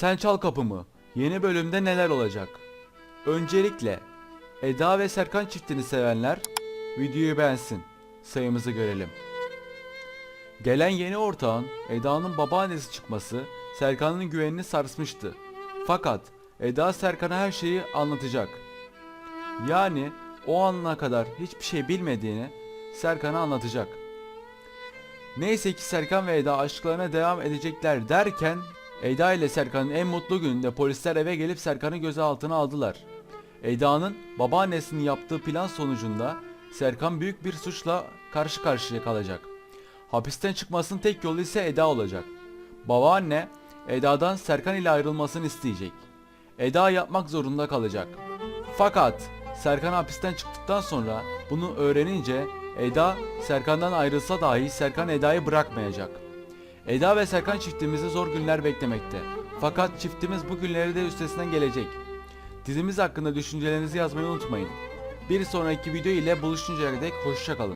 Sen Çal Kapımı yeni bölümde neler olacak? Öncelikle Eda ve Serkan çiftini sevenler videoyu beğensin. Sayımızı görelim. Gelen yeni ortağın Eda'nın babaannesi çıkması Serkan'ın güvenini sarsmıştı. Fakat Eda Serkan'a her şeyi anlatacak. Yani o ana kadar hiçbir şey bilmediğini Serkan'a anlatacak. Neyse ki Serkan ve Eda aşklarına devam edecekler derken Eda ile Serkan'ın en mutlu gününde polisler eve gelip Serkan'ı gözaltına aldılar. Eda'nın babaannesinin yaptığı plan sonucunda Serkan büyük bir suçla karşı karşıya kalacak. Hapisten çıkmasının tek yolu ise Eda olacak. Babaanne Eda'dan Serkan ile ayrılmasını isteyecek. Eda yapmak zorunda kalacak. Fakat Serkan hapisten çıktıktan sonra bunu öğrenince Eda Serkan'dan ayrılsa dahi Serkan Eda'yı bırakmayacak. Eda ve Serkan çiftimizi zor günler beklemekte. Fakat çiftimiz bu günleri de üstesinden gelecek. Dizimiz hakkında düşüncelerinizi yazmayı unutmayın. Bir sonraki video ile buluşuncaya dek hoşçakalın.